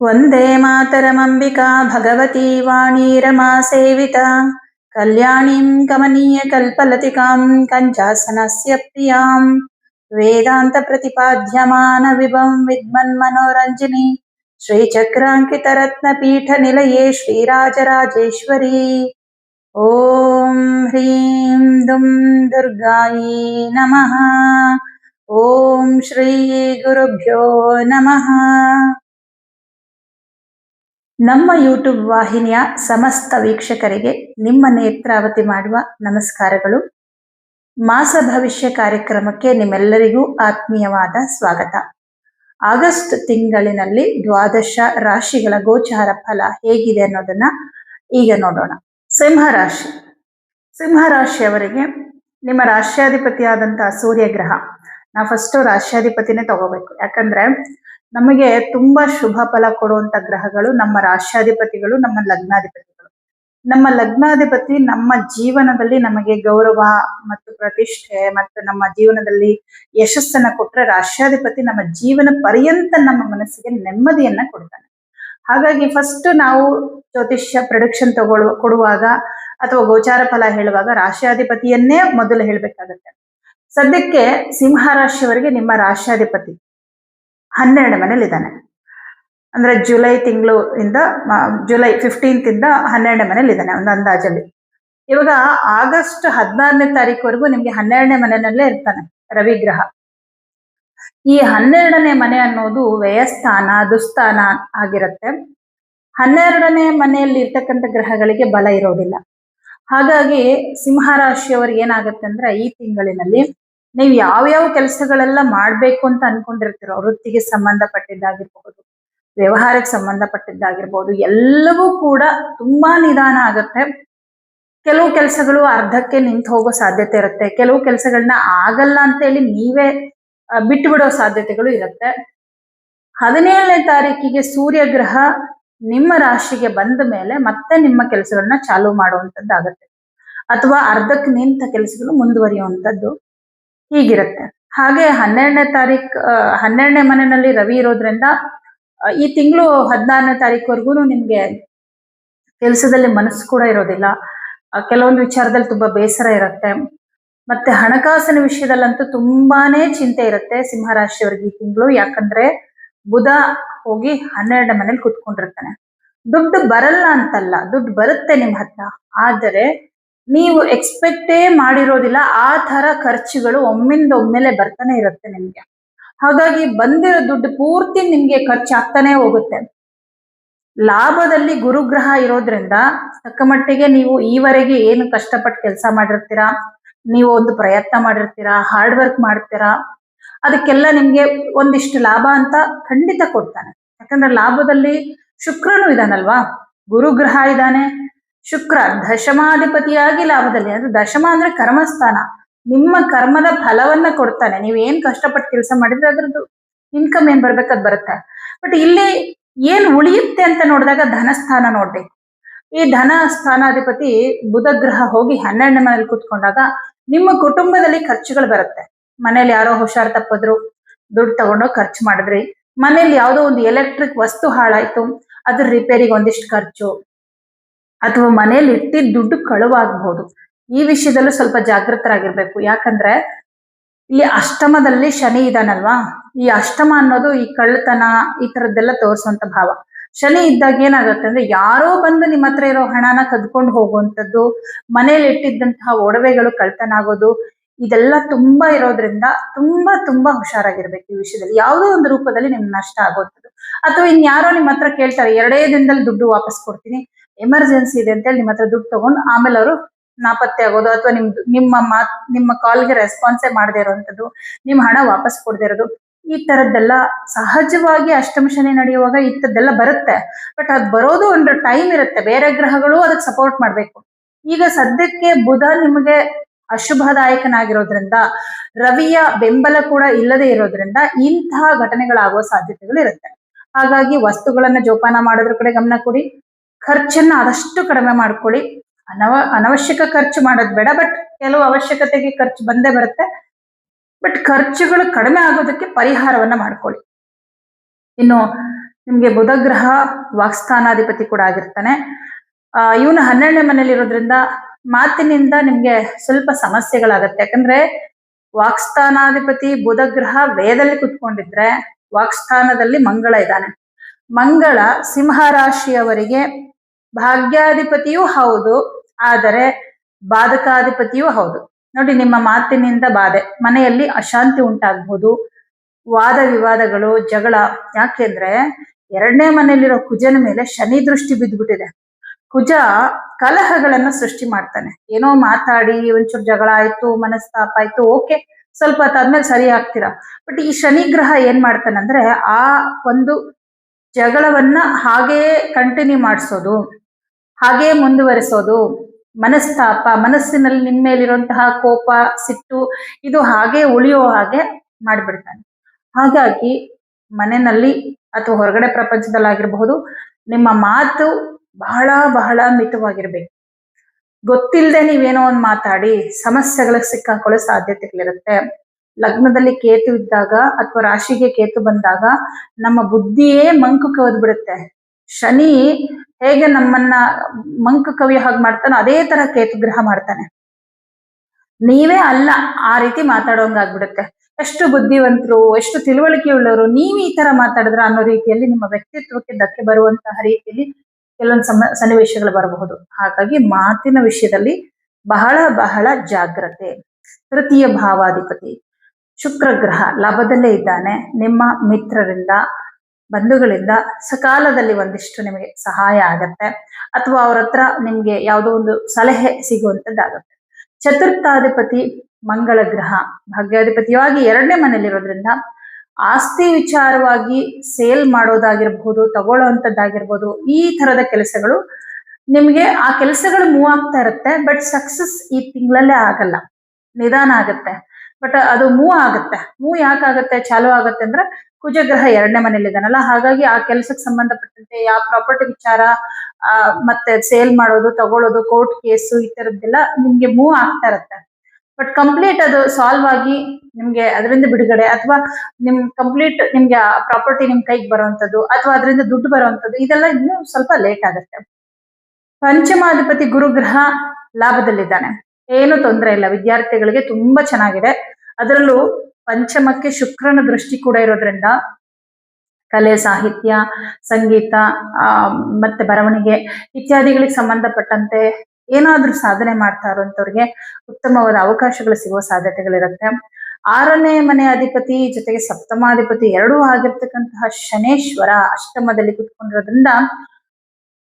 वन्दे मातरमम्बिका भगवती वाणी रमा सेविता कल्याणीं कमनीयकल्पलतिकां कञ्चासनस्य प्रियाम् वेदान्तप्रतिपाद्यमानविभं विद्मन्मनोरञ्जिनी श्रीचक्राङ्कितरत्नपीठनिलये श्रीराजराजेश्वरी ॐ ह्रीं दुं दुर्गायै नमः ॐ श्रीगुरुभ्यो नमः ನಮ್ಮ ಯೂಟ್ಯೂಬ್ ವಾಹಿನಿಯ ಸಮಸ್ತ ವೀಕ್ಷಕರಿಗೆ ನಿಮ್ಮ ನೇತ್ರಾವತಿ ಮಾಡುವ ನಮಸ್ಕಾರಗಳು. ಮಾಸ ಭವಿಷ್ಯ ಕಾರ್ಯಕ್ರಮಕ್ಕೆ ನಿಮ್ಮೆಲ್ಲರಿಗೂ ಆತ್ಮೀಯವಾದ ಸ್ವಾಗತ. ಆಗಸ್ಟ್ ತಿಂಗಳಿನಲ್ಲಿ ದ್ವಾದಶ ರಾಶಿಗಳ ಗೋಚಾರ ಫಲ ಹೇಗಿದೆ ಅನ್ನೋದನ್ನ ಈಗ ನೋಡೋಣ. ಸಿಂಹ ರಾಶಿ. ಸಿಂಹ ರಾಶಿಯವರಿಗೆ ನಿಮ್ಮ ಸೂರ್ಯ ಸೂರ್ಯಗ್ರಹ. ನಾವು ಫಸ್ಟ್ ರಾಶ್ಯಾಧಿಪತಿನೇ ತಗೋಬೇಕು. ಯಾಕಂದ್ರೆ ನಮಗೆ ತುಂಬಾ ಶುಭ ಫಲ ಕೊಡುವಂತ ಗ್ರಹಗಳು ನಮ್ಮ ರಾಶ್ಯಾಧಿಪತಿಗಳು ನಮ್ಮ ಲಗ್ನಾಧಿಪತಿಗಳು. ನಮ್ಮ ಲಗ್ನಾಧಿಪತಿ ನಮ್ಮ ಜೀವನದಲ್ಲಿ ನಮಗೆ ಗೌರವ ಮತ್ತು ಪ್ರತಿಷ್ಠೆ ಮತ್ತು ನಮ್ಮ ಜೀವನದಲ್ಲಿ ಯಶಸ್ಸನ್ನ ಕೊಟ್ರೆ ರಾಶ್ಯಾಧಿಪತಿ ನಮ್ಮ ಜೀವನ ಪರ್ಯಂತ ನಮ್ಮ ಮನಸ್ಸಿಗೆ ನೆಮ್ಮದಿಯನ್ನ ಕೊಡ್ತಾನೆ. ಹಾಗಾಗಿ ಫಸ್ಟ್ ನಾವು ಜ್ಯೋತಿಷ್ಯ ಪ್ರೊಡಕ್ಷನ್ ತಗೊಳ್ಳುವ ಕೊಡುವಾಗ ಅಥವಾ ಗೋಚಾರ ಫಲ ಹೇಳುವಾಗ ರಾಶ್ಯಾಧಿಪತಿಯನ್ನೇ ಮೊದಲು ಹೇಳಬೇಕಾಗತ್ತೆ. ಸದ್ಯಕ್ಕೆ ಸಿಂಹ ರಾಶಿಯವರಿಗೆ ನಿಮ್ಮ ರಾಶ್ಯಾಧಿಪತಿ ಹನ್ನೆರಡು ಮನೇಲಿ ಇದ್ದಾನೆ ಅಂದ್ರೆ ಜುಲೈ ತಿಂಗಳು ಇಂದ ಜುಲೈ ಫಿಫ್ಟೀನ್ತ್ ಇಂದ ಹನ್ನೆರಡನೇ ಮನೇಲಿ ಇದ್ದಾನೆ ಒಂದು ಅಂದಾಜಲ್ಲಿ. ಇವಾಗ ಆಗಸ್ಟ್ ಹದಿನಾರನೇ ತಾರೀಕುವರೆಗೂ ನಿಮಗೆ ಹನ್ನೆರಡನೇ ಮನೆಯಲ್ಲೇ ಇರ್ತಾನೆ ರವಿ ಗ್ರಹ ಈ ಹನ್ನೆರಡನೇ ಮನೆ ಅನ್ನೋದು ವ್ಯಯಸ್ಥಾನ, ದುಸ್ಥಾನ ಆಗಿರುತ್ತೆ. ಹನ್ನೆರಡನೇ ಮನೆಯಲ್ಲಿ ಇರ್ತಕ್ಕಂಥ ಗ್ರಹಗಳಿಗೆ ಬಲ ಇರೋದಿಲ್ಲ. ಹಾಗಾಗಿ ಸಿಂಹ ರಾಶಿಯವರಿಗೆ ಏನಾಗುತ್ತೆ ಅಂದ್ರೆ ಈ ತಿಂಗಳಿನಲ್ಲಿ ನೀವು ಯಾವ್ಯಾವ ಕೆಲಸಗಳೆಲ್ಲ ಮಾಡ್ಬೇಕು ಅಂತ ಅನ್ಕೊಂಡಿರ್ತೀರೋ ವೃತ್ತಿಗೆ ಸಂಬಂಧಪಟ್ಟಿದ್ದಾಗಿರ್ಬಹುದು, ವ್ಯವಹಾರಕ್ಕೆ ಸಂಬಂಧಪಟ್ಟಿದ್ದಾಗಿರ್ಬೋದು ಎಲ್ಲವೂ ಕೂಡ ತುಂಬಾ ನಿಧಾನ ಆಗುತ್ತೆ. ಕೆಲವು ಕೆಲಸಗಳು ಅರ್ಧಕ್ಕೆ ನಿಂತು ಹೋಗೋ ಸಾಧ್ಯತೆ ಇರುತ್ತೆ. ಕೆಲವು ಕೆಲಸಗಳನ್ನ ಆಗಲ್ಲ ಅಂತ ಹೇಳಿ ನೀವೇ ಬಿಟ್ಟು ಬಿಡೋ ಸಾಧ್ಯತೆಗಳು ಇರುತ್ತೆ. ಹದಿನೇಳನೇ ತಾರೀಕಿಗೆ ಸೂರ್ಯಗ್ರಹ ನಿಮ್ಮ ರಾಶಿಗೆ ಬಂದ ಮೇಲೆ ಮತ್ತೆ ನಿಮ್ಮ ಕೆಲಸಗಳನ್ನ ಚಾಲೂ ಮಾಡುವಂತದ್ದಾಗತ್ತೆ ಅಥವಾ ಅರ್ಧಕ್ಕೆ ನಿಂತ ಕೆಲಸಗಳು ಮುಂದುವರಿಯುವಂತದ್ದು ಹೀಗಿರುತ್ತೆ. ಹಾಗೆ ಹನ್ನೆರಡನೇ ತಾರೀಕ್ ಹನ್ನೆರಡನೇ ಮನೆಯಲ್ಲಿ ರವಿ ಇರೋದ್ರಿಂದ ಈ ತಿಂಗಳು ಹದಿನಾರನೇ ತಾರೀಕುವರೆಗೂ ನಿಮ್ಗೆ ಕೆಲಸದಲ್ಲಿ ಮನಸ್ಸು ಕೂಡ ಇರೋದಿಲ್ಲ. ಕೆಲವೊಂದು ವಿಚಾರದಲ್ಲಿ ತುಂಬಾ ಬೇಸರ ಇರುತ್ತೆ. ಮತ್ತೆ ಹಣಕಾಸಿನ ವಿಷಯದಲ್ಲಂತೂ ತುಂಬಾನೇ ಚಿಂತೆ ಇರುತ್ತೆ ಸಿಂಹರಾಶಿಯವರಿಗೆ ಈ ತಿಂಗಳು. ಯಾಕಂದ್ರೆ ಬುಧ ಹೋಗಿ ಹನ್ನೆರಡನೇ ಮನೇಲಿ ಕುತ್ಕೊಂಡಿರ್ತಾನೆ. ದುಡ್ಡು ಬರಲ್ಲ ಅಂತಲ್ಲ, ದುಡ್ಡು ಬರುತ್ತೆ ನಿಮ್ ಹತ್ರ. ಆದರೆ ನೀವು ಎಕ್ಸ್ಪೆಕ್ಟೇ ಮಾಡಿರೋದಿಲ್ಲ, ಆ ತರ ಖರ್ಚುಗಳು ಒಮ್ಮಿಂದ ಒಮ್ಮೆಲೆ ಬರ್ತಾನೆ ಇರುತ್ತೆ ನಿಮ್ಗೆ. ಹಾಗಾಗಿ ಬಂದಿರೋ ದುಡ್ಡು ಪೂರ್ತಿ ನಿಮ್ಗೆ ಖರ್ಚಾಗ್ತಾನೆ ಹೋಗುತ್ತೆ. ಲಾಭದಲ್ಲಿ ಗುರುಗ್ರಹ ಇರೋದ್ರಿಂದ ತಕ್ಕ ಮಟ್ಟಿಗೆ ನೀವು ಈವರೆಗೆ ಏನು ಕಷ್ಟಪಟ್ಟು ಕೆಲಸ ಮಾಡಿರ್ತೀರಾ, ನೀವು ಒಂದು ಪ್ರಯತ್ನ ಮಾಡಿರ್ತೀರಾ ಹಾರ್ಡ್ ವರ್ಕ್ ಮಾಡ್ತೀರಾ, ಅದಕ್ಕೆಲ್ಲ ನಿಮ್ಗೆ ಒಂದಿಷ್ಟು ಲಾಭ ಅಂತ ಖಂಡಿತ ಕೊಡ್ತಾನೆ. ಯಾಕಂದ್ರೆ ಲಾಭದಲ್ಲಿ ಶುಕ್ರನು ಇದಾನಲ್ವಾ? ಗುರುಗ್ರಹ ಇದ್ದಾನೆ ಶುಕ್ರ, ದಶಮಾಧಿಪತಿಯಾಗಿ ಲಾಭದಲ್ಲಿ. ಅಂದ್ರೆ ದಶಮ ಅಂದ್ರೆ ಕರ್ಮಸ್ಥಾನ. ನಿಮ್ಮ ಕರ್ಮದ ಫಲವನ್ನ ಕೊಡ್ತಾನೆ. ನೀವು ಏನ್ ಕಷ್ಟಪಟ್ಟು ಕೆಲಸ ಮಾಡಿದ್ರೆ ಅದ್ರದ್ದು ಇನ್ಕಮ್ ಏನ್ ಬರ್ಬೇಕದ್ ಬರುತ್ತೆ. ಬಟ್ ಇಲ್ಲಿ ಏನ್ ಉಳಿಯುತ್ತೆ ಅಂತ ನೋಡಿದಾಗ ಧನಸ್ಥಾನ ನೋಡ್ಬೇಕು ಈ ಧನ ಸ್ಥಾನಾಧಿಪತಿ ಬುಧ ಗ್ರಹ ಹೋಗಿ ಹನ್ನೆರಡನೇ ಮನೇಲಿ ಕೂತ್ಕೊಂಡಾಗ ನಿಮ್ಮ ಕುಟುಂಬದಲ್ಲಿ ಖರ್ಚುಗಳು ಬರುತ್ತೆ. ಮನೇಲಿ ಯಾರೋ ಹುಷಾರ್ ತಪ್ಪಿದ್ರು, ದುಡ್ಡು ತಗೊಂಡೋಗಿ ಖರ್ಚು ಮಾಡಿದ್ರಿ. ಮನೇಲಿ ಯಾವುದೋ ಒಂದು ಎಲೆಕ್ಟ್ರಿಕ್ ವಸ್ತು ಹಾಳಾಯ್ತು, ಅದ್ರ ರಿಪೇರಿಗೆ ಒಂದಿಷ್ಟು ಖರ್ಚು. ಅಥವಾ ಮನೇಲಿ ಇಟ್ಟಿದ್ದ ದುಡ್ಡು ಕಳುವಾಗಬಹುದು. ಈ ವಿಷಯದಲ್ಲೂ ಸ್ವಲ್ಪ ಜಾಗೃತರಾಗಿರ್ಬೇಕು ಯಾಕಂದ್ರೆ ಇಲ್ಲಿ ಅಷ್ಟಮದಲ್ಲಿ ಶನಿ ಇದಾನಲ್ವಾ? ಈ ಅಷ್ಟಮ ಅನ್ನೋದು ಈ ಕಳ್ಳತನ ಈ ತರದ್ದೆಲ್ಲ ತೋರಿಸುವಂತ ಭಾವ. ಶನಿ ಇದ್ದಾಗ ಏನಾಗುತ್ತೆ ಅಂದ್ರೆ ಯಾರೋ ಬಂದು ನಿಮ್ಮ ಹತ್ರ ಇರೋ ಹಣನ ಕದ್ಕೊಂಡು ಹೋಗುವಂಥದ್ದು ಮನೇಲಿ ಇಟ್ಟಿದ್ದಂತಹ ಒಡವೆಗಳು ಕಳ್ತನ ಆಗೋದು, ಇದೆಲ್ಲ ತುಂಬಾ ಇರೋದ್ರಿಂದ ತುಂಬಾ ತುಂಬಾ ಹುಷಾರಾಗಿರ್ಬೇಕು ಈ ವಿಷಯದಲ್ಲಿ. ಯಾವುದೋ ಒಂದು ರೂಪದಲ್ಲಿ ನಿಮ್ಗೆ ನಷ್ಟ ಆಗುವಂಥದ್ದು. ಅಥವಾ ಇನ್ಯಾರೋ ನಿಮ್ಮ ಹತ್ರ ಕೇಳ್ತಾರೆ, ಎರಡೇ ದಿನದಲ್ಲಿ ದುಡ್ಡು ವಾಪಸ್ ಕೊಡ್ತೀನಿ ಎಮರ್ಜೆನ್ಸಿ ಇದೆ ಅಂತೇಳಿ ನಿಮ್ಮ ಹತ್ರ ದುಡ್ಡು ತಗೊಂಡು ಆಮೇಲೆ ಅವರು ನಾಪತ್ತೆ ಆಗೋದು ಅಥವಾ ನಿಮ್ದು ನಿಮ್ಮ ಮಾತ್, ನಿಮ್ಮ ಕಾಲ್ಗೆ ರೆಸ್ಪಾನ್ಸೇ ಮಾಡದೇ ಇರೋವಂಥದ್ದು ನಿಮ್ಮ ಹಣ ವಾಪಸ್ ಕೊಡದೇ ಇರೋದು, ಈ ತರದ್ದೆಲ್ಲ ಸಹಜವಾಗಿ ಅಷ್ಟಮ ಶನಿ ನಡೆಯುವಾಗ ಇಂಥದ್ದೆಲ್ಲ ಬರುತ್ತೆ. ಬಟ್ ಅದು ಬರೋದು ಒಂದು ಟೈಮ್ ಇರುತ್ತೆ. ಬೇರೆ ಗ್ರಹಗಳು ಅದಕ್ಕೆ ಸಪೋರ್ಟ್ ಮಾಡ್ಬೇಕು. ಈಗ ಸದ್ಯಕ್ಕೆ ಬುಧ ನಿಮಗೆ ಅಶುಭದಾಯಕನಾಗಿರೋದ್ರಿಂದ, ರವಿಯ ಬೆಂಬಲ ಕೂಡ ಇಲ್ಲದೆ ಇರೋದ್ರಿಂದ ಇಂತಹ ಘಟನೆಗಳಾಗುವ ಸಾಧ್ಯತೆಗಳು ಇರುತ್ತೆ. ಹಾಗಾಗಿ ವಸ್ತುಗಳನ್ನ ಜೋಪಾನ ಮಾಡೋದ್ರ ಕಡೆ ಗಮನ ಕೊಡಿ. ಖರ್ಚನ್ನ ಆದಷ್ಟು ಕಡಿಮೆ ಮಾಡ್ಕೊಳ್ಳಿ. ಅನವ, ಅನವಶ್ಯಕ ಖರ್ಚು ಮಾಡೋದು ಬೇಡ ಬಟ್ ಕೆಲವು ಅವಶ್ಯಕತೆಗೆ ಖರ್ಚು ಬಂದೇ ಬರುತ್ತೆ. ಬಟ್ ಖರ್ಚುಗಳು ಕಡಿಮೆ ಆಗೋದಕ್ಕೆ ಪರಿಹಾರವನ್ನ ಮಾಡ್ಕೊಳ್ಳಿ. ಇನ್ನು ನಿಮ್ಗೆ ಬುಧ ಗ್ರಹ ವಾಕ್ಸ್ಥಾನಾಧಿಪತಿ ಕೂಡ ಆಗಿರ್ತಾನೆ. ಆ, ಇವನು ಹನ್ನೆರಡನೇ ಮನೇಲಿ ಇರೋದ್ರಿಂದ ಮಾತಿನಿಂದ ನಿಮ್ಗೆ ಸ್ವಲ್ಪ ಸಮಸ್ಯೆಗಳಾಗತ್ತೆ. ಯಾಕಂದ್ರೆ ವಾಕ್ಸ್ಥಾನಾಧಿಪತಿ ಬುಧ ಗ್ರಹ ಕುತ್ಕೊಂಡಿದ್ರೆ ವಾಕ್ಸ್ಥಾನದಲ್ಲಿ ಮಂಗಳ ಇದ್ದಾನೆ. ಮಂಗಳ ಸಿಂಹ ರಾಶಿಯವರಿಗೆ ಭಾಗ್ಯಾಧಿಪತಿಯೂ ಹೌದು, ಆದರೆ ಬಾಧಕಾಧಿಪತಿಯೂ ಹೌದು. ನೋಡಿ, ನಿಮ್ಮ ಮಾತಿನಿಂದ ಬಾಧೆ. ಮನೆಯಲ್ಲಿ ಅಶಾಂತಿ ಉಂಟಾಗಬಹುದು ವಾದ ವಿವಾದಗಳು, ಜಗಳ. ಯಾಕೆಂದ್ರೆ ಎರಡನೇ ಮನೆಯಲ್ಲಿರೋ ಕುಜನ ಮೇಲೆ ಶನಿ ದೃಷ್ಟಿ ಬಿದ್ದ್ಬಿಟ್ಟಿದೆ ಕುಜ ಕಲಹಗಳನ್ನ ಸೃಷ್ಟಿ ಮಾಡ್ತಾನೆ. ಏನೋ ಮಾತಾಡಿ, ಒಂಚೂರು ಜಗಳ ಆಯ್ತು, ಮನಸ್ತಾಪ ಆಯ್ತು, ಓಕೆ, ಸ್ವಲ್ಪ ಹೊತ್ತಾದ್ಮೇಲೆ ಸರಿ ಆಗ್ತೀರಾ? ಬಟ್ ಈ ಶನಿ ಗ್ರಹ ಏನ್ ಮಾಡ್ತಾನೆ ಅಂದ್ರೆ ಆ ಒಂದು ಜಗಳವನ್ನ ಹಾಗೆಯೇ ಕಂಟಿನ್ಯೂ ಮಾಡಿಸೋದು, ಹಾಗೆಯೇ ಮುಂದುವರಿಸೋದು, ಮನಸ್ತಾಪ, ಮನಸ್ಸಿನಲ್ಲಿ ನಿಮ್ಮ ಮೇಲಿರುವಂತಹ ಕೋಪ, ಸಿಟ್ಟು, ಇದು ಹಾಗೆ ಉಳಿಯೋ ಹಾಗೆ ಮಾಡಿಬಿಡ್ತಾನೆ. ಹಾಗಾಗಿ ಮನೆಯಲ್ಲಿ ಅಥವಾ ಹೊರಗಡೆ ಪ್ರಪಂಚದಲ್ಲಾಗಿರಬಹುದು, ನಿಮ್ಮ ಮಾತು ಬಹಳ ಬಹಳ ಮಿತವಾಗಿರ್ಬೇಕು. ಗೊತ್ತಿಲ್ಲದೆ ನೀವೇನೋ ಒಂದು ಮಾತಾಡಿ ಸಮಸ್ಯೆಗಳಿಗೆ ಸಿಕ್ಕಾಕೊಳ್ಳೋ ಸಾಧ್ಯತೆಗಳಿರುತ್ತೆ. ಲಗ್ನದಲ್ಲಿ ಕೇತು ಇದ್ದಾಗ ಅಥವಾ ರಾಶಿಗೆ ಕೇತು ಬಂದಾಗ ನಮ್ಮ ಬುದ್ಧಿಯೇ ಮಂಕು ಕವಿದ್ಬಿಡುತ್ತೆ ಶನಿ ಹೇಗೆ ನಮ್ಮನ್ನ ಮಂಕು ಕವಿ ಹಾಗೆ ಮಾಡ್ತಾನೋ ಅದೇ ತರ ಕೇತು ಗ್ರಹ ಮಾಡ್ತಾನೆ. ನೀವೇ ಅಲ್ಲ ಆ ರೀತಿ ಮಾತಾಡೋಂಗಾಗ್ಬಿಡುತ್ತೆ ಎಷ್ಟು ಬುದ್ಧಿವಂತರು, ಎಷ್ಟು ತಿಳುವಳಿಕೆ ಉಳ್ಳವರು, ನೀವು ಈ ತರ ಮಾತಾಡಿದ್ರ ಅನ್ನೋ ರೀತಿಯಲ್ಲಿ ನಿಮ್ಮ ವ್ಯಕ್ತಿತ್ವಕ್ಕೆ ಧಕ್ಕೆ ಬರುವಂತಹ ರೀತಿಯಲ್ಲಿ ಕೆಲವೊಂದು ಸಮ, ಸನ್ನಿವೇಶಗಳು ಬರಬಹುದು. ಹಾಗಾಗಿ ಮಾತಿನ ವಿಷಯದಲ್ಲಿ ಬಹಳ ಬಹಳ ಜಾಗ್ರತೆ. ತೃತೀಯ ಭಾವಾಧಿಪತಿ. ಶುಕ್ರ ಗ್ರಹ ಲಾಭದಲ್ಲೇ ಇದ್ದಾನೆ. ನಿಮ್ಮ ಮಿತ್ರರಿಂದ, ಬಂಧುಗಳಿಂದ ಸಕಾಲದಲ್ಲಿ ಒಂದಿಷ್ಟು ನಿಮಗೆ ಸಹಾಯ ಆಗತ್ತೆ. ಅಥವಾ ಅವ್ರ ಹತ್ರ ನಿಮ್ಗೆ ಯಾವುದೋ ಒಂದು ಸಲಹೆ ಸಿಗುವಂತದ್ದಾಗತ್ತೆ ಚತುರ್ಥಾಧಿಪತಿ ಮಂಗಳ ಗ್ರಹ. ಭಾಗ್ಯಾಧಿಪತಿಯಾಗಿ ಎರಡನೇ ಮನೇಲಿರೋದ್ರಿಂದ ಆಸ್ತಿ ವಿಚಾರವಾಗಿ ಸೇಲ್ ಮಾಡೋದಾಗಿರ್ಬಹುದು ತಗೊಳ್ಳೋವಂಥದ್ದಾಗಿರ್ಬೋದು, ಈ ತರದ ಕೆಲಸಗಳು ನಿಮ್ಗೆ ಆ ಕೆಲಸಗಳು ಮೂವ್ ಆಗ್ತಾ ಇರುತ್ತೆ. ಬಟ್ ಸಕ್ಸಸ್ ಈ ತಿಂಗಳಲ್ಲೇ ಆಗಲ್ಲ. ನಿಧಾನ ಆಗುತ್ತೆ. ಬಟ್ ಅದು ಮೂವ್ ಆಗುತ್ತೆ. ಮೂವ್ ಯಾಕಾಗತ್ತೆ? ಚಾಲು ಆಗತ್ತೆ ಅಂದ್ರೆ ಕುಜಗ್ರಹ ಎರಡನೇ ಮನೇಲಿ ಇದ್ದಾನಲ್ಲ, ಹಾಗಾಗಿ ಆ ಕೆಲಸಕ್ಕೆ ಸಂಬಂಧಪಟ್ಟಂತೆ ಯಾವ ಪ್ರಾಪರ್ಟಿ ವಿಚಾರ ಮತ್ತೆ ಸೇಲ್ ಮಾಡೋದು ತಗೊಳ್ಳೋದು ಕೋರ್ಟ್ ಕೇಸು ಈ ತರದ್ದೆಲ್ಲ ನಿಮ್ಗೆ ಮೂವ್ ಆಗ್ತಾ ಇರತ್ತೆ. ಬಟ್ ಕಂಪ್ಲೀಟ್ ಅದು ಸಾಲ್ವ್ ಆಗಿ ನಿಮ್ಗೆ ಅದರಿಂದ ಬಿಡುಗಡೆ ಅಥವಾ ನಿಮ್ ಕಂಪ್ಲೀಟ್ ನಿಮ್ಗೆ ಆ ಪ್ರಾಪರ್ಟಿ ನಿಮ್ ಕೈಗೆ ಬರುವಂತದ್ದು ಅಥವಾ ಅದರಿಂದ ದುಡ್ಡು ಬರುವಂತದ್ದು ಇದೆಲ್ಲ ಇನ್ನೂ ಸ್ವಲ್ಪ ಲೇಟ್ ಆಗುತ್ತೆ. ಪಂಚಮಾಧಿಪತಿ ಗುರುಗ್ರಹ ಲಾಭದಲ್ಲಿದ್ದಾನೆ. ಏನು ತೊಂದರೆ ಇಲ್ಲ. ವಿದ್ಯಾರ್ಥಿಗಳಿಗೆ ತುಂಬಾ ಚೆನ್ನಾಗಿದೆ. ಅದರಲ್ಲೂ ಪಂಚಮಕ್ಕೆ ಶುಕ್ರನ ದೃಷ್ಟಿ ಕೂಡ ಇರೋದ್ರಿಂದ ಕಲೆ, ಸಾಹಿತ್ಯ, ಸಂಗೀತ ಮತ್ತೆ ಬರವಣಿಗೆ ಇತ್ಯಾದಿಗಳಿಗೆ ಸಂಬಂಧಪಟ್ಟಂತೆ ಏನಾದ್ರೂ ಸಾಧನೆ ಮಾಡ್ತಾ ಇರುವಂತವ್ರಿಗೆ ಉತ್ತಮವಾದ ಅವಕಾಶಗಳು ಸಿಗುವ ಸಾಧ್ಯತೆಗಳಿರುತ್ತೆ. ಆರನೇ ಮನೆ ಅಧಿಪತಿ ಜೊತೆಗೆ ಸಪ್ತಮಾಧಿಪತಿ ಎರಡೂ ಆಗಿರ್ತಕ್ಕಂತಹ ಶನೇಶ್ವರ ಅಷ್ಟಮದಲ್ಲಿ ಕುತ್ಕೊಂಡಿರೋದ್ರಿಂದ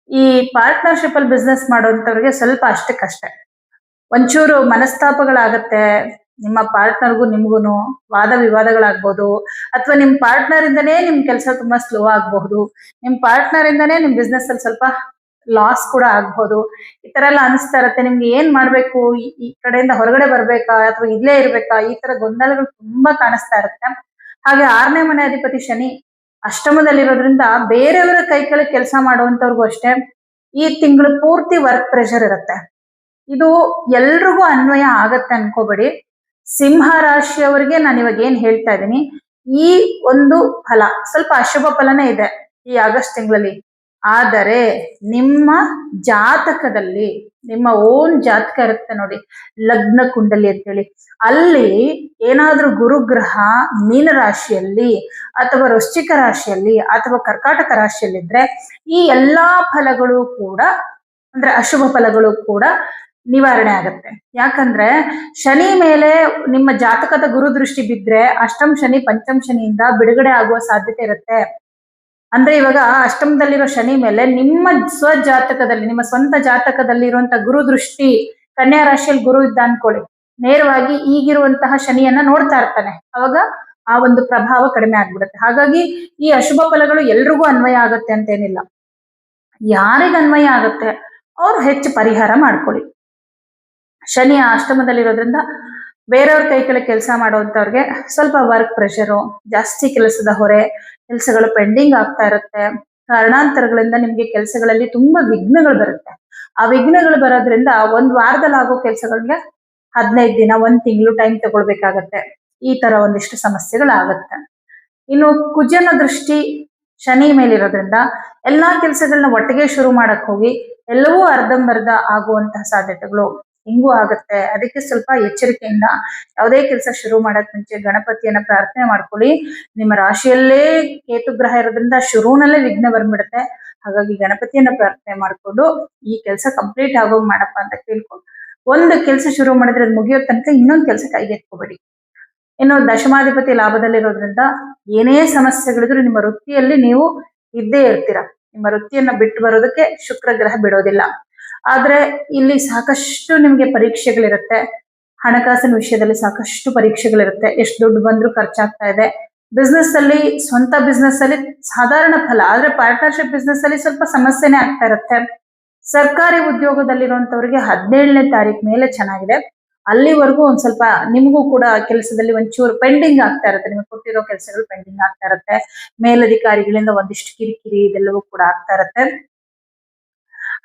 ಈ ಪಾರ್ಟ್ನರ್ಶಿಪ್ ಅಲ್ಲಿ ಬಿಸ್ನೆಸ್ ಮಾಡುವಂತವ್ರಿಗೆ ಸ್ವಲ್ಪ ಅಷ್ಟಕ್ಕಷ್ಟೇ. ಒಂಚೂರು ಮನಸ್ತಾಪಗಳಾಗತ್ತೆ. ನಿಮ್ಮ ಪಾರ್ಟ್ನರ್ಗೂ ನಿಮ್ಗೂ ವಾದ ವಿವಾದಗಳಾಗ್ಬೋದು. ಅಥವಾ ನಿಮ್ಮ ಪಾರ್ಟ್ನರ್ ಇಂದನೇ ನಿಮ್ ಕೆಲಸ ತುಂಬಾ ಸ್ಲೋ ಆಗಬಹುದು. ನಿಮ್ ಪಾರ್ಟ್ನರ್ ಇಂದನೇ ನಿಮ್ ಬಿಸ್ನೆಸ್ ಅಲ್ಲಿ ಸ್ವಲ್ಪ ಲಾಸ್ ಕೂಡ ಆಗ್ಬೋದು. ಈ ತರ ಎಲ್ಲ ಅನಿಸ್ತಾ ಇರತ್ತೆ. ನಿಮ್ಗೆ ಏನ್ ಮಾಡ್ಬೇಕು? ಈ ಕಡೆಯಿಂದ ಹೊರಗಡೆ ಬರ್ಬೇಕಾ? ಅಥವಾ ಇಲ್ಲೇ ಇರ್ಬೇಕಾ? ಈ ತರ ಗೊಂದಲಗಳು ತುಂಬಾ ಕಾಣಿಸ್ತಾ ಇರುತ್ತೆ. ಹಾಗೆ ಆರನೇ ಮನೆ ಅಧಿಪತಿ ಶನಿ ಅಷ್ಟಮದಲ್ಲಿರೋದ್ರಿಂದ ಬೇರೆಯವರ ಕೈ ಕೆಳಗೆ ಕೆಲಸ ಮಾಡುವಂತವ್ರಿಗೂ ಅಷ್ಟೇ ಈ ತಿಂಗಳು ಪೂರ್ತಿ ವರ್ಕ್ ಪ್ರೆಷರ್ ಇರುತ್ತೆ. ಇದು ಎಲ್ರಿಗೂ ಅನ್ವಯ ಆಗತ್ತೆ ಅನ್ಕೋಬೇಡಿ. ಸಿಂಹ ರಾಶಿಯವರಿಗೆ ನಾನು ಇವಾಗ ಏನ್ ಹೇಳ್ತಾ ಇದ್ದೀನಿ, ಈ ಒಂದು ಫಲ, ಸ್ವಲ್ಪ ಅಶುಭ ಫಲನೇ ಇದೆ ಈ ಆಗಸ್ಟ್ ತಿಂಗಳಲ್ಲಿ. ಆದರೆ ನಿಮ್ಮ ಜಾತಕದಲ್ಲಿ, ನಿಮ್ಮ ಓನ್ ಜಾತಕ ಇರುತ್ತೆ ನೋಡಿ, ಲಗ್ನ ಕುಂಡಲಿ ಅಂತೇಳಿ. ಅಲ್ಲಿ ಏನಾದ್ರೂ ಗುರುಗ್ರಹ ಮೀನ ರಾಶಿಯಲ್ಲಿ ಅಥವಾ ವೃಶ್ಚಿಕ ರಾಶಿಯಲ್ಲಿ ಅಥವಾ ಕರ್ಕಾಟಕ ರಾಶಿಯಲ್ಲಿದ್ರೆ ಈ ಎಲ್ಲಾ ಫಲಗಳು ಕೂಡ, ಅಂದ್ರೆ ಅಶುಭ ಫಲಗಳು ಕೂಡ ನಿವಾರಣೆ ಆಗುತ್ತೆ. ಯಾಕಂದ್ರೆ ಶನಿ ಮೇಲೆ ನಿಮ್ಮ ಜಾತಕದ ಗುರು ದೃಷ್ಟಿ ಬಿದ್ರೆ ಅಷ್ಟಮ ಶನಿ ಪಂಚಮ ಶನಿಯಿಂದ ಬಿಡುಗಡೆ ಆಗುವ ಸಾಧ್ಯತೆ ಇರುತ್ತೆ. ಅಂದ್ರೆ ಇವಾಗ ಅಷ್ಟಮದಲ್ಲಿರೋ ಶನಿ ಮೇಲೆ ನಿಮ್ಮ ಸ್ವಜಾತಕದಲ್ಲಿ ನಿಮ್ಮ ಸ್ವಂತ ಜಾತಕದಲ್ಲಿ ಇರುವಂತಹ ಗುರು ದೃಷ್ಟಿ, ಕನ್ಯಾ ರಾಶಿಯಲ್ಲಿ ಗುರು ಇದ್ದ ಅನ್ಕೊಳ್ಳಿ. ನೇರವಾಗಿ ಈಗಿರುವಂತಹ ಶನಿಯನ್ನ ನೋಡ್ತಾ ಇರ್ತಾನೆ. ಅವಾಗ ಆ ಒಂದು ಪ್ರಭಾವ ಕಡಿಮೆ ಆಗ್ಬಿಡುತ್ತೆ. ಹಾಗಾಗಿ ಈ ಅಶುಭ ಫಲಗಳು ಎಲ್ರಿಗೂ ಅನ್ವಯ ಆಗುತ್ತೆ ಅಂತೇನಿಲ್ಲ. ಯಾರಿಗ ಅನ್ವಯ ಆಗುತ್ತೆ? ಅವ್ರು ಹೆಚ್ಚು ಪರಿಹಾರ ಮಾಡ್ಕೊಳ್ಳಿ. ಶನಿ ಅಷ್ಟಮದಲ್ಲಿರೋದ್ರಿಂದ ಬೇರೆಯವ್ರ ಕೈ ಕೆಳಗೆ ಕೆಲಸ ಮಾಡುವಂತವ್ರಿಗೆ ಸ್ವಲ್ಪ ವರ್ಕ್ ಪ್ರೆಷರು ಜಾಸ್ತಿ ಕೆಲಸದ ಹೊರೆ, ಕೆಲಸಗಳು ಪೆಂಡಿಂಗ್ ಆಗ್ತಾ ಇರುತ್ತೆ. ಕಾರಣಾಂತರಗಳಿಂದ ನಿಮ್ಗೆ ಕೆಲಸಗಳಲ್ಲಿ ತುಂಬಾ ವಿಘ್ನಗಳು ಬರುತ್ತೆ. ಆ ವಿಘ್ನಗಳು ಬರೋದ್ರಿಂದ ಒಂದ್ ವಾರದಲ್ಲಿ ಆಗೋ ಕೆಲಸಗಳಿಗೆ ಹದಿನೈದು ದಿನ, ಒಂದ್ ತಿಂಗಳು ಟೈಮ್ ತಗೊಳ್ಬೇಕಾಗತ್ತೆ. ಈ ತರ ಒಂದಿಷ್ಟು ಸಮಸ್ಯೆಗಳಾಗತ್ತೆ. ಇನ್ನು ಕುಜನ ದೃಷ್ಟಿ ಶನಿ ಮೇಲಿರೋದ್ರಿಂದ ಎಲ್ಲಾ ಕೆಲಸಗಳನ್ನ ಒಟ್ಟಿಗೆ ಶುರು ಮಾಡಕ್ ಹೋಗಿ, ಎಲ್ಲವೂ ಅರ್ಧಂಬರ್ಧ ಆಗುವಂತಹ ಸಾಧ್ಯತೆಗಳು ಹಿಂಗೂ ಆಗುತ್ತೆ. ಅದಕ್ಕೆ ಸ್ವಲ್ಪ ಎಚ್ಚರಿಕೆಯಿಂದ ಯಾವುದೇ ಕೆಲಸ ಶುರು ಮಾಡಕ್ ಮುಂಚೆ ಗಣಪತಿಯನ್ನ ಪ್ರಾರ್ಥನೆ ಮಾಡ್ಕೊಳ್ಳಿ. ನಿಮ್ಮ ರಾಶಿಯಲ್ಲೇ ಕೇತುಗ್ರಹ ಇರೋದ್ರಿಂದ ಶುರುನಲ್ಲೇ ವಿಘ್ನ ಬಂದ್ಬಿಡುತ್ತೆ ಹಾಗಾಗಿ ಗಣಪತಿಯನ್ನ ಪ್ರಾರ್ಥನೆ ಮಾಡಿಕೊಂಡು ಈ ಕೆಲಸ ಕಂಪ್ಲೀಟ್ ಆಗೋಗ್ ಮಾಡಪ್ಪ ಅಂತ ಕೇಳ್ಕೊಂಡು ಒಂದು ಕೆಲಸ ಶುರು ಮಾಡಿದ್ರೆ ಅದು ಮುಗಿಯೋ ತನಕ ಇನ್ನೊಂದು ಕೆಲಸ ಕೈಗೆತ್ಕೋಬೇಡಿ ಇನ್ನು ದಶಮಾಧಿಪತಿ ಲಾಭದಲ್ಲಿರೋದ್ರಿಂದ ಏನೇ ಸಮಸ್ಯೆಗಳಿದ್ರು ನಿಮ್ಮ ವೃತ್ತಿಯಲ್ಲಿ ನೀವು ಇದ್ದೇ ಇರ್ತೀರ. ನಿಮ್ಮ ವೃತ್ತಿಯನ್ನ ಬಿಟ್ಟು ಬರೋದಕ್ಕೆ ಶುಕ್ರ ಗ್ರಹ ಬಿಡೋದಿಲ್ಲ. ಆದ್ರೆ ಇಲ್ಲಿ ಸಾಕಷ್ಟು ನಿಮ್ಗೆ ಪರೀಕ್ಷೆಗಳಿರುತ್ತೆ. ಹಣಕಾಸಿನ ವಿಷಯದಲ್ಲಿ ಸಾಕಷ್ಟು ಪರೀಕ್ಷೆಗಳಿರುತ್ತೆ. ಎಷ್ಟು ದುಡ್ಡು ಬಂದ್ರೂ ಖರ್ಚಾಗ್ತಾ ಇದೆ. ಬಿಸ್ನೆಸ್ ಅಲ್ಲಿ, ಸ್ವಂತ ಬಿಸ್ನೆಸ್ ಅಲ್ಲಿ ಸಾಧಾರಣ ಫಲ, ಆದ್ರೆ ಪಾರ್ಟ್ನರ್ಶಿಪ್ ಬಿಸ್ನೆಸ್ ಅಲ್ಲಿ ಸ್ವಲ್ಪ ಸಮಸ್ಯೆನೇ ಆಗ್ತಾ ಇರುತ್ತೆ. ಸರ್ಕಾರಿ ಉದ್ಯೋಗದಲ್ಲಿರುವಂತವ್ರಿಗೆ ಹದಿನೇಳನೇ ತಾರೀಕು ಮೇಲೆ ಚೆನ್ನಾಗಿದೆ. ಅಲ್ಲಿವರೆಗೂ ಒಂದ್ ಸ್ವಲ್ಪ ನಿಮಗೂ ಕೂಡ ಕೆಲಸದಲ್ಲಿ ಒಂಚೂರು ಪೆಂಡಿಂಗ್ ಆಗ್ತಾ ಇರುತ್ತೆ. ನಿಮಗೆ ಕೊಟ್ಟಿರೋ ಕೆಲಸಗಳು ಪೆಂಡಿಂಗ್ ಆಗ್ತಾ ಇರುತ್ತೆ. ಮೇಲಧಿಕಾರಿಗಳಿಂದ ಒಂದಿಷ್ಟು ಕಿರಿಕಿರಿ ಇದೆಲ್ಲವೂ ಕೂಡ ಆಗ್ತಾ ಇರುತ್ತೆ.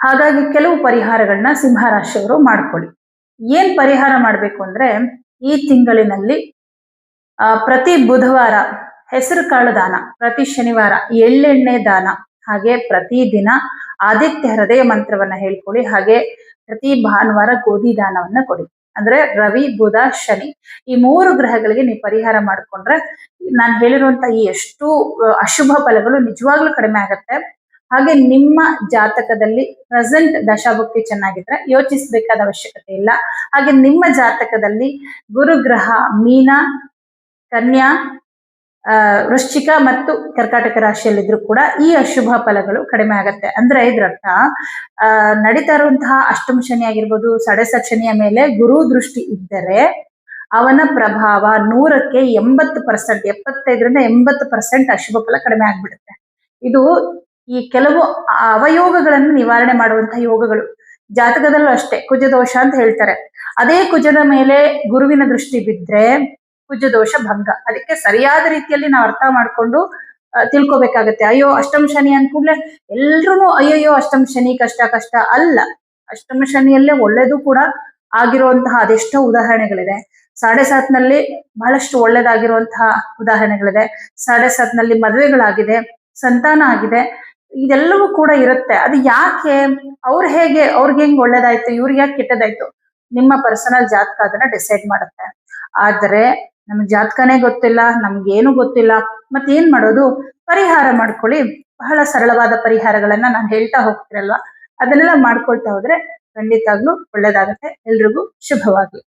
ಹಾಗಾಗಿ ಕೆಲವು ಪರಿಹಾರಗಳನ್ನ ಸಿಂಹರಾಶಿಯವರು ಮಾಡ್ಕೊಳ್ಳಿ. ಏನ್ ಪರಿಹಾರ ಮಾಡಬೇಕು ಅಂದ್ರೆ ಈ ತಿಂಗಳಿನಲ್ಲಿ ಪ್ರತಿ ಬುಧವಾರ ಹೆಸರು ಕಾಳು ದಾನ, ಪ್ರತಿ ಶನಿವಾರ ಎಳ್ಳೆಣ್ಣೆ ದಾನ, ಹಾಗೆ ಪ್ರತಿ ದಿನ ಆದಿತ್ಯ ಹೃದಯ ಮಂತ್ರವನ್ನ ಹೇಳ್ಕೊಳ್ಳಿ, ಹಾಗೆ ಪ್ರತಿ ಭಾನುವಾರ ಗೋಧಿ ದಾನವನ್ನ ಕೊಡಿ. ಅಂದ್ರೆ ರವಿ, ಬುಧ, ಶನಿ ಈ ಮೂರು ಗ್ರಹಗಳಿಗೆ ನೀವು ಪರಿಹಾರ ಮಾಡ್ಕೊಂಡ್ರೆ, ನಾನು ಹೇಳಿರುವಂತ ಈ ಎಷ್ಟು, ಅಶುಭ ಫಲಗಳು ನಿಜವಾಗ್ಲೂ ಕಡಿಮೆ ಆಗತ್ತೆ. ಹಾಗೆ ನಿಮ್ಮ ಜಾತಕದಲ್ಲಿ ಪ್ರೆಸೆಂಟ್ ದಶಾಭುಕ್ತಿ ಚೆನ್ನಾಗಿದ್ರೆ ಯೋಚಿಸಬೇಕಾದ ಅವಶ್ಯಕತೆ ಇಲ್ಲ. ಹಾಗೆ ನಿಮ್ಮ ಜಾತಕದಲ್ಲಿ ಗುರುಗ್ರಹ ಮೀನ, ಕನ್ಯಾ ವೃಶ್ಚಿಕ ಮತ್ತು ಕರ್ಕಾಟಕ ರಾಶಿಯಲ್ಲಿದ್ರು ಕೂಡ ಈ ಅಶುಭ ಫಲಗಳು ಕಡಿಮೆ ಆಗತ್ತೆ. ಅಂದ್ರೆ ಇದ್ರರ್ಥ ನಡೀತಾ ಇರುವಂತಹ ಅಷ್ಟಮ ಶನಿ ಆಗಿರ್ಬೋದು, ಸಡೆಸ ಶನಿಯ ಮೇಲೆ ಗುರು ದೃಷ್ಟಿ ಇದ್ದರೆ ಅವನ ಪ್ರಭಾವ ನೂರಕ್ಕೆ ಎಂಬತ್ತು ಪರ್ಸೆಂಟ್ ಎಪ್ಪತ್ತೈದರಿಂದ ಎಂಬತ್ತು ಪರ್ಸೆಂಟ್ ಅಶುಭ ಫಲ ಕಡಿಮೆ ಆಗ್ಬಿಡುತ್ತೆ. ಇದು ಈ ಕೆಲವು ಅವಯೋಗಗಳನ್ನು ನಿವಾರಣೆ ಮಾಡುವಂತಹ ಯೋಗಗಳು. ಜಾತಕದಲ್ಲೂ ಅಷ್ಟೇ, ಕುಜದೋಷ ಅಂತ ಹೇಳ್ತಾರೆ. ಅದೇ ಕುಜದ ಮೇಲೆ ಗುರುವಿನ ದೃಷ್ಟಿ ಬಿದ್ರೆ ಕುಜದೋಷ ಭಂಗ. ಅದಕ್ಕೆ ಸರಿಯಾದ ರೀತಿಯಲ್ಲಿ ನಾವು ಅರ್ಥ ಮಾಡ್ಕೊಂಡು ತಿಳ್ಕೊಬೇಕಾಗುತ್ತೆ. ಅಯ್ಯೋ ಅಷ್ಟಮ ಶನಿ ಅನ್ಕೂಡ್ಲೆ ಎಲ್ರು ಅಯ್ಯಯ್ಯೋ ಅಷ್ಟಮ ಶನಿ ಕಷ್ಟ ಕಷ್ಟ ಅಲ್ಲ. ಅಷ್ಟಮ ಶನಿಯಲ್ಲೇ ಒಳ್ಳೇದು ಕೂಡ ಆಗಿರುವಂತಹ ಅದೆಷ್ಟೋ ಉದಾಹರಣೆಗಳಿದೆ. ಸಾಡೆ ಸಾತ್ನಲ್ಲಿ ಬಹಳಷ್ಟು ಒಳ್ಳೇದಾಗಿರುವಂತಹ ಉದಾಹರಣೆಗಳಿದೆ. ಸಾಡೆ ಸಾತ್ನಲ್ಲಿ ಮದುವೆಗಳಾಗಿದೆ, ಸಂತಾನ ಆಗಿದೆ. ಇದೆಲ್ಲವೂ ಕೂಡ ಇರುತ್ತೆ. ಅದು ಯಾಕೆ? ಅವ್ರು ಹೇಗೆ? ಅವ್ರಿಗೆ ಹೆಂಗ್ ಒಳ್ಳೇದಾಯ್ತು? ಇವ್ರಿಗೆ ಯಾಕೆ ಕೆಟ್ಟದಾಯ್ತು? ನಿಮ್ಮ ಪರ್ಸನಲ್ ಜಾತಕ ಅದನ್ನ ಡಿಸೈಡ್ ಮಾಡುತ್ತೆ. ಆದ್ರೆ ನಮ್ಗೆ ಜಾತಕನೇ ಗೊತ್ತಿಲ್ಲ, ನಮ್ಗೇನು ಗೊತ್ತಿಲ್ಲ. ಮತ್ತೇನ್ ಮಾಡೋದು? ಪರಿಹಾರ ಮಾಡ್ಕೊಳ್ಳಿ. ಬಹಳ ಸರಳವಾದ ಪರಿಹಾರಗಳನ್ನ ನಾನು ಹೇಳ್ತಾ ಹೋಗ್ತಿರಲ್ವಾ? ಅದನ್ನೆಲ್ಲ ಮಾಡ್ಕೊಳ್ತಾ ಹೋದ್ರೆ ಖಂಡಿತಾಗ್ಲೂ ಒಳ್ಳೇದಾಗತ್ತೆ. ಎಲ್ರಿಗೂ ಶುಭವಾಗ್ಲಿ.